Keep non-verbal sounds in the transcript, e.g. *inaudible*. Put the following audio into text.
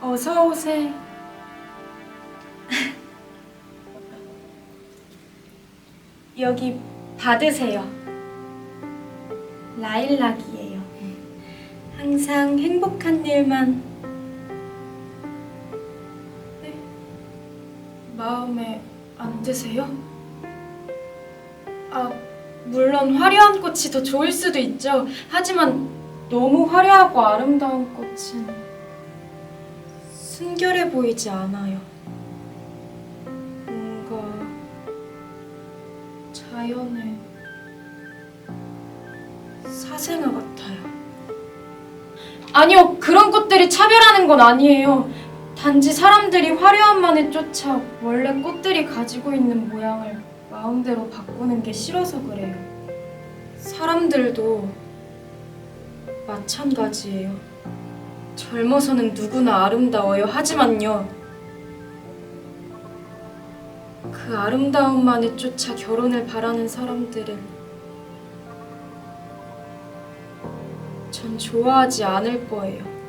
어서 오세요. *laughs* 여기 받으세요. 라일락이에요. 항상 행복한 일만. 네? 마음에 안 드세요? 아, 물론 화려한 꽃이 더 좋을 수도 있죠. 하지만 너무 화려하고 아름다운 꽃은 순결해 보이지 않아요. 뭔가 자연의 사생아 같아요. 아니요, 그런 꽃들이 차별하는 건 아니에요. 단지 사람들이 화려함만에 쫓아 원래 꽃들이 가지고 있는 모양을 마음대로 바꾸는 게 싫어서 그래요. 사람들도 마찬가지예요. 젊어서는 누구나 아름다워요. 하지만요. 그 아름다움만에 쫓아 결혼을 바라는 사람들은 전 좋아하지 않을 거예요.